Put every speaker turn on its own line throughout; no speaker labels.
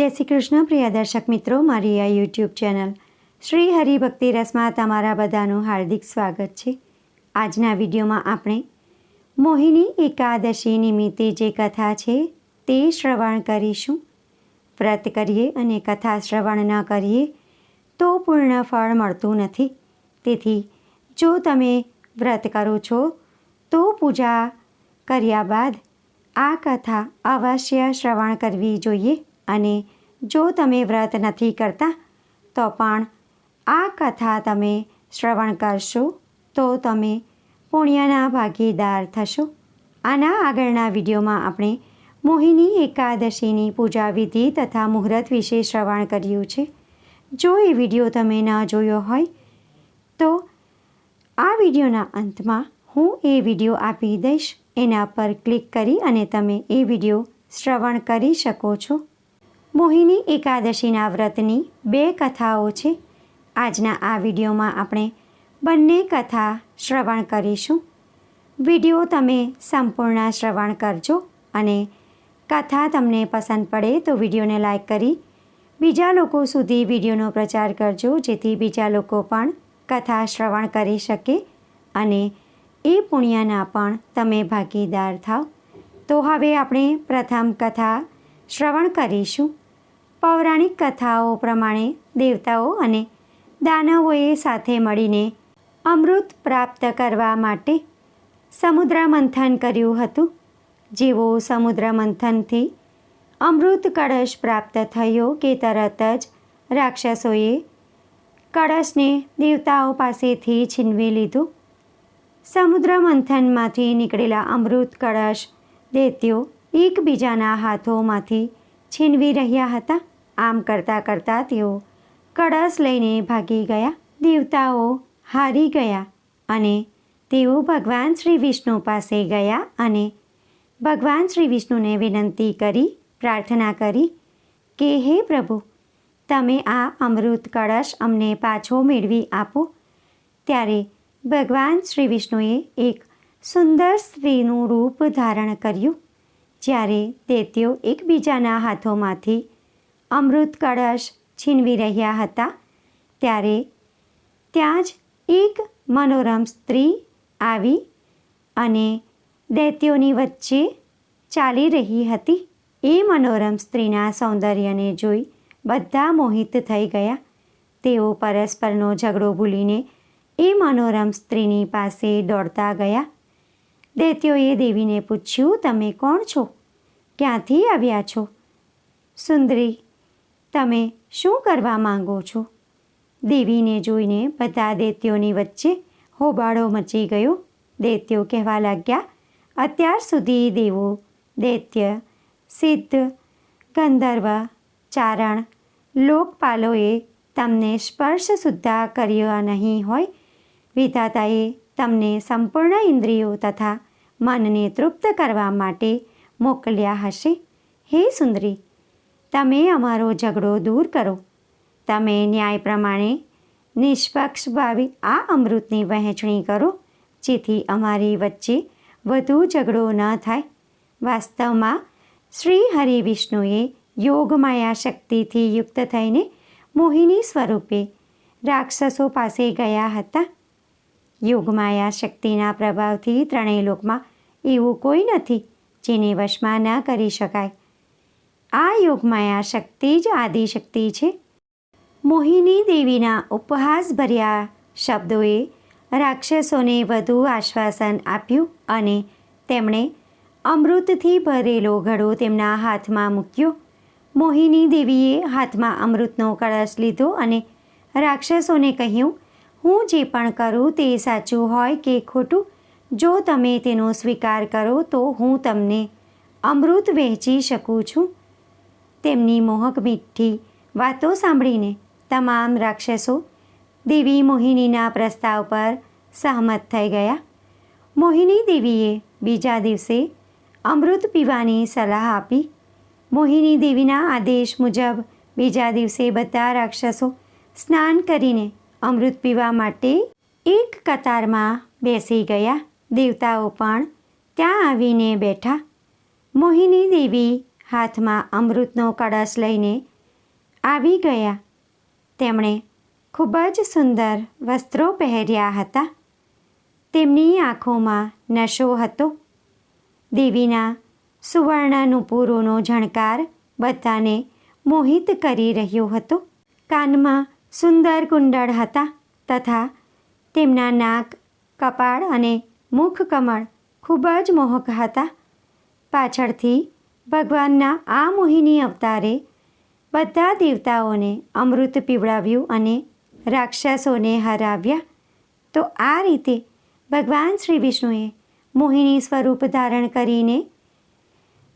જય શ્રી કૃષ્ણ, પ્રિય દર્શક મિત્રો, મારી આ યુટ્યુબ ચેનલ શ્રી હરિભક્તિ રસમાં તમારા બધાનું હાર્દિક સ્વાગત છે. આજના વિડીયોમાં આપણે મોહિની એકાદશી નિમિત્તે જે કથા છે તે શ્રવણ કરીશું. વ્રત કરીએ અને કથા શ્રવણ ન કરીએ તો પૂર્ણ ફળ મળતું નથી. તેથી જો તમે વ્રત કરો છો તો પૂજા કર્યા બાદ આ કથા અવશ્ય શ્રવણ કરવી જોઈએ. અને જો તમે વ્રત નથી કરતા, તો પણ આ કથા તમે શ્રવણ કરશો તો તમે પુણ્યના ભાગીદાર થશો. આના આગળના વિડીયોમાં આપણે મોહિની એકાદશીની પૂજા વિધિ તથા મુહૂર્ત વિશે શ્રવણ કર્યું છે. જો એ વીડિયો તમે ન જોયો હોય, તો આ વિડીયોના અંતમાં હું એ વીડિયો આપી દઈશ. એના પર ક્લિક કરી અને તમે એ વીડિયો શ્રવણ કરી શકો છો. મોહિની એકાદશીના વ્રતની બે કથાઓ છે. આજના આ વિડીયોમાં આપણે બંને કથા શ્રવણ કરીશું. વીડિયો તમે સંપૂર્ણ શ્રવણ કરજો અને કથા તમને પસંદ પડે તો વિડીયોને લાઈક કરી બીજા લોકો સુધી વિડીયોનો પ્રચાર કરજો, જેથી બીજા લોકો પણ કથા શ્રવણ કરી શકે અને એ પુણ્યના પણ તમે ભાગીદાર થાવ. તો હવે આપણે પ્રથમ કથા શ્રવણ કરીશું. પૌરાણિક કથાઓ પ્રમાણે દેવતાઓ અને દાનવોએ સાથે મળીને અમૃત પ્રાપ્ત કરવા માટે સમુદ્ર મંથન કર્યું હતું. જેવો સમુદ્ર મંથનથી અમૃત કળશ પ્રાપ્ત થયો કે તરત જ રાક્ષસોએ કળશને દેવતાઓ પાસેથી છીનવી લીધું. સમુદ્ર મંથનમાંથી નીકળેલા અમૃત કળશ દૈત્યો એકબીજાના હાથોમાંથી છીનવી રહ્યા હતા. આમ કરતાં કરતાં તેઓ કળશ લઈને ભાગી ગયા. દેવતાઓ હારી ગયા અને તેઓ ભગવાન શ્રી વિષ્ણુ પાસે ગયા અને ભગવાન શ્રી વિષ્ણુને વિનંતી કરી, પ્રાર્થના કરી કે, હે પ્રભુ, તમે આ અમૃત કળશ અમને પાછો મેળવી આપો. ત્યારે ભગવાન શ્રી વિષ્ણુએ એક સુંદર સ્ત્રીનું રૂપ ધારણ કર્યું, જ્યારે તે તેઓ એકબીજાના હાથોમાંથી અમૃત કળશ છીનવી રહ્યા હતા. ત્યારે ત્યાં જ એક મનોરમ સ્ત્રી આવી અને દૈત્યોની વચ્ચે ચાલી રહી હતી. એ મનોરમ સ્ત્રીના સૌંદર્યને જોઈ બધા મોહિત થઈ ગયા. તેઓ પરસ્પરનો ઝઘડો ભૂલીને એ મનોરમ સ્ત્રીની પાસે દોડતા ગયા. દૈત્યોએ દેવીને પૂછ્યું, તમે કોણ છો? ક્યાંથી આવ્યા છો? સુંદરી તમે શું કરવા માંગો છો? દેવીને જોઈને બધા દૈત્યોની વચ્ચે હોબાળો મચી ગયો. દૈત્યો કહેવા લાગ્યા, અત્યાર સુધી દેવો, દૈત્ય, સિદ્ધ, ગંધર્વ, ચારણ, લોકપાલોએ તમને સ્પર્શ સુદ્ધા કર્યા નહીં હોય. વિધાતાએ તમને સંપૂર્ણ ઇન્દ્રિયો તથા મનને તૃપ્ત કરવા માટે મોકલ્યા હશે. હે સુંદરી તમે અમારો ઝઘડો દૂર કરો. તમે ન્યાય પ્રમાણે નિષ્પક્ષ ભાવી આ અમૃતની વહેંચણી કરો, જેથી અમારી વચ્ચે વધુ ઝઘડો ન થાય. વાસ્તવમાં શ્રી હરિ વિષ્ણુએ યોગમાયા શક્તિથી યુક્ત થઈને મોહિની સ્વરૂપે રાક્ષસો પાસે ગયા હતા. યોગમાયા શક્તિના પ્રભાવથી ત્રણેય લોકમાં એવું કોઈ નથી જેને વશમાં ન કરી શકાય. આ યોગમાયા શક્તિ જ આદિશક્તિ છે. મોહિની દેવીના ઉપહાસભર્યા શબ્દોએ રાક્ષસોને વધુ આશ્વાસન આપ્યું અને તેમણે અમૃતથી ભરેલો ઘડો તેમના હાથમાં મૂક્યો. મોહિની દેવીએ હાથમાં અમૃતનો કળશ લીધો અને રાક્ષસોને કહ્યું, હું જે પણ કરું તે સાચું હોય કે ખોટું? જો તમે તેનો સ્વીકાર કરો તો હું તમને અમૃત વહેંચી શકું છું. તેમની મોહક મીઠી વાતો સાંભળીને તમામ રાક્ષસો દેવી મોહિનીના પ્રસ્તાવ પર સહમત થઈ ગયા. મોહિની દેવીએ બીજા દિવસે અમૃત પીવાની સલાહ આપી. મોહિની દેવીના આદેશ મુજબ બીજા દિવસે બધા રાક્ષસો સ્નાન કરીને અમૃત પીવા માટે એક કતારમાં બેસી ગયા. દેવતાઓ પણ ત્યાં આવીને બેઠા. મોહિની દેવી હાથમાં અમૃતનો કળશ લઈને આવી ગયા. તેમણે ખૂબ જ સુંદર વસ્ત્રો પહેર્યા હતા. તેમની આંખોમાં નશો હતો. દેવીના સુવર્ણ નુપુરોનો ઝણકાર બધાને મોહિત કરી રહ્યો હતો. કાનમાં સુંદર કુંડળ હતા તથા તેમના નાક, કપાળ અને મુખ કમળ ખૂબ જ મોહક હતા. પાછળથી ભગવાનના આ મોહિની અવતારે બધા દેવતાઓને અમૃત પીવડાવ્યું અને રાક્ષસોને હરાવ્યા. તો આ રીતે ભગવાન શ્રી વિષ્ણુએ મોહિની સ્વરૂપ ધારણ કરીને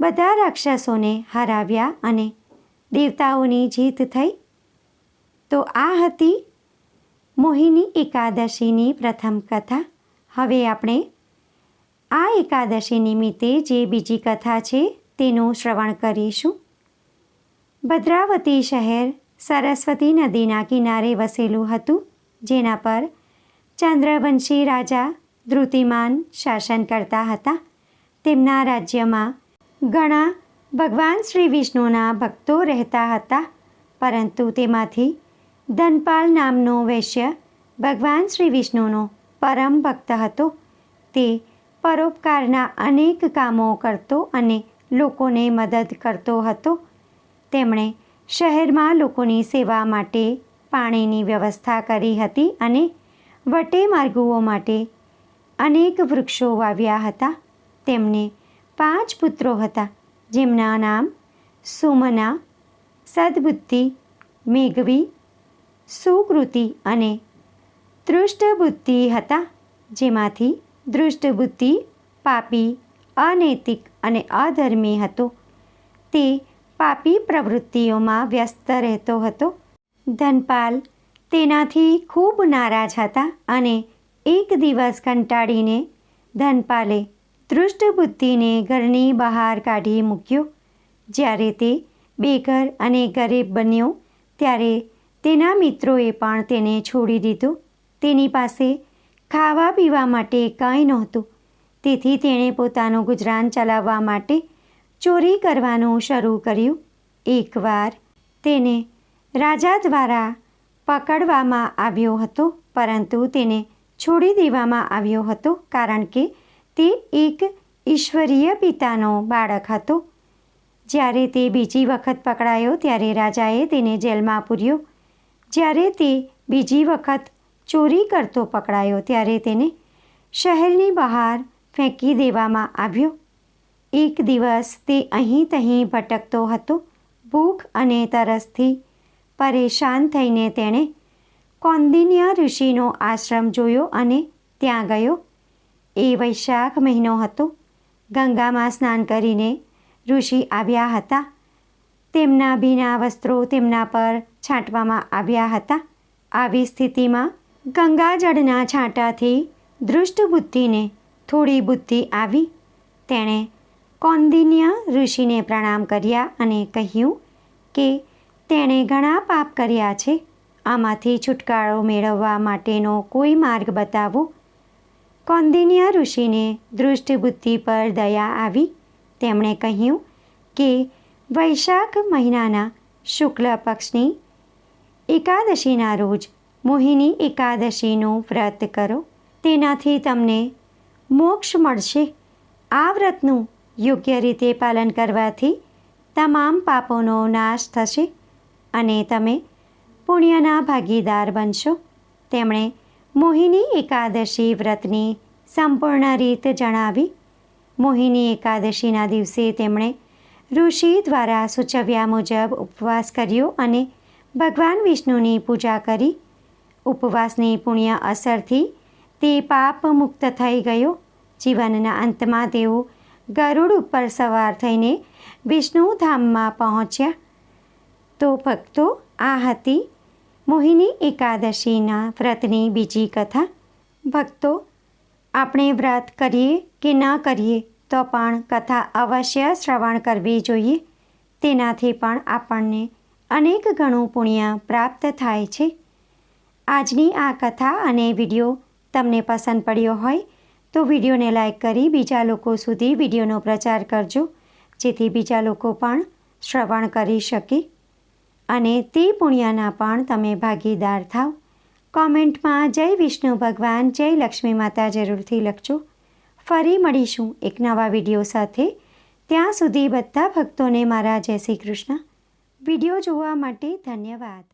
બધા રાક્ષસોને હરાવ્યા અને દેવતાઓની જીત થઈ. તો આ હતી મોહિની એકાદશીની પ્રથમ કથા. હવે આપણે આ એકાદશી નિમિત્તે જે બીજી કથા છે તેનું શ્રવણ કરીશું. ભદ્રાવતી શહેર સરસ્વતી નદીના કિનારે વસેલું હતું, જેના પર ચંદ્રવંશી રાજા ધૃતિમાન શાસન કરતા હતા. તેમના રાજ્યમાં ઘણા ભગવાન શ્રી વિષ્ણુના ભક્તો રહેતા હતા, પરંતુ તેમાંથી ધનપાલ નામનો વૈશ્ય ભગવાન શ્રી વિષ્ણુનો પરમ ભક્ત હતો. તે પરોપકારના અનેક કામો કરતો અને લોકોને મદદ કરતો હતો. તેમણે શહેરમાં લોકોની સેવા માટે પાણીની વ્યવસ્થા કરી હતી અને વટે માર્ગુઓ માટે અનેક વૃક્ષો વાવ્યા હતા. તેમને પાંચ પુત્રો હતા, જેમના નામ સુમના, સદબુદ્ધિ, મેઘવી, સુકૃતિ અને દૃષ્ટબુદ્ધિ હતા. જેમાંથી દૃષ્ટબુદ્ધિ પાપી, અનૈતિક અને અધર્મી હતો. તે પાપી પ્રવૃત્તિઓમાં વ્યસ્ત રહેતો હતો. ધનપાલ તેનાથી ખૂબ નારાજ હતા અને એક દિવસ કંટાળીને ધનપાલે દૃષ્ટ બુદ્ધિને ઘરની બહાર કાઢી મૂક્યો. જ્યારે તે બેઘર અને ગરીબ બન્યો, ત્યારે તેના મિત્રોએ પણ તેને છોડી દીધો. તેની પાસે ખાવા પીવા માટે કંઈ નહોતું. તેથી તેણે પોતાનું ગુજરાન ચલાવવા માટે ચોરી કરવાનું શરૂ કર્યું. એકવાર તેને રાજા દ્વારા પકડવામાં આવ્યો હતો, પરંતુ તેને છોડી દેવામાં આવ્યો હતો, કારણ કે તે એક ઈશ્વરીય પિતાનો બાળક હતો. જ્યારે તે બીજી વખત પકડાયો, ત્યારે રાજાએ તેને જેલમાં પૂર્યો. જ્યારે તે બીજી વખત ચોરી કરતો પકડાયો, ત્યારે તેને શહેરની બહાર ફેંકી દેવામાં આવ્યો. એક દિવસ તે અહીં તહીં ભટકતો હતો. ભૂખ અને તરસથી પરેશાન થઈને તેણે કૌંડિન્ય ઋષિનો આશ્રમ જોયો અને ત્યાં ગયો. એ વૈશાખ મહિનો હતો. ગંગામાં સ્નાન કરીને ઋષિ આવ્યા હતા. તેમના ભીના વસ્ત્રો તેમના પર છાંટવામાં આવ્યા હતા. આવી સ્થિતિમાં ગંગાજળના છાંટાથી દૃષ્ટ બુદ્ધિને થોડી બુદ્ધિ આવી. તેણે કૌંદિન્ય ઋષિને પ્રણામ કર્યા અને કહ્યું કે, તેણે ઘણા પાપ કર્યા છે. આમાંથી છુટકારો મેળવવા માટેનો કોઈ માર્ગ બતાવો. કૌંદિન્ય ઋષિને દૃષ્ટ બુદ્ધિ પર દયા આવી. તેમણે કહ્યું કે, વૈશાખ મહિનાના શુક્લ પક્ષની એકાદશીના રોજ મોહિની એકાદશીનું વ્રત કરો. તેનાથી તમને મોક્ષ મળશે. આ વ્રતનું યોગ્ય રીતે પાલન કરવાથી તમામ પાપોનો નાશ થશે અને તમે પુણ્યના ભાગીદાર બનશો. તેમણે મોહિની એકાદશી વ્રતની સંપૂર્ણ રીત જણાવી. મોહિની એકાદશીના દિવસે તેમણે ઋષિ દ્વારા સૂચવ્યા મુજબ ઉપવાસ કર્યો અને ભગવાન વિષ્ણુની પૂજા કરી. ઉપવાસની પુણ્ય અસરથી તે પાપ મુક્ત થઈ ગયો. જીવનના અંતમાં તેઓ ગરુડ ઉપર સવાર થઈને વિષ્ણુધામમાં પહોંચ્યા. તો ભક્તો, આ હતી મોહિની એકાદશીના વ્રતની બીજી કથા. ભક્તો, આપણે વ્રત કરીએ કે ન કરીએ તો પણ કથા અવશ્ય શ્રવણ કરવી જોઈએ. તેનાથી પણ આપણને અનેક ગણું પુણ્ય પ્રાપ્ત થાય છે. આજની આ કથા અને વીડિયો તમને પસંદ પડ્યો હોય તો વિડીયોને લાઇક કરી બીજા લોકો સુધી વિડીયોનો પ્રચાર કરજો, જેથી બીજા લોકો પણ શ્રવણ કરી શકે. અને તે પુણ્યના પણ તમે ભાગીદાર થાવ. કોમેન્ટમાં જય વિષ્ણુ ભગવાન, જય લક્ષ્મી માતા જરૂરથી લખજો. ફરી મળીશું એક નવા વીડિયો સાથે. ત્યાં સુધી બધા ભક્તોને મારા જય શ્રી કૃષ્ણ. વીડિયો જોવા માટે ધન્યવાદ.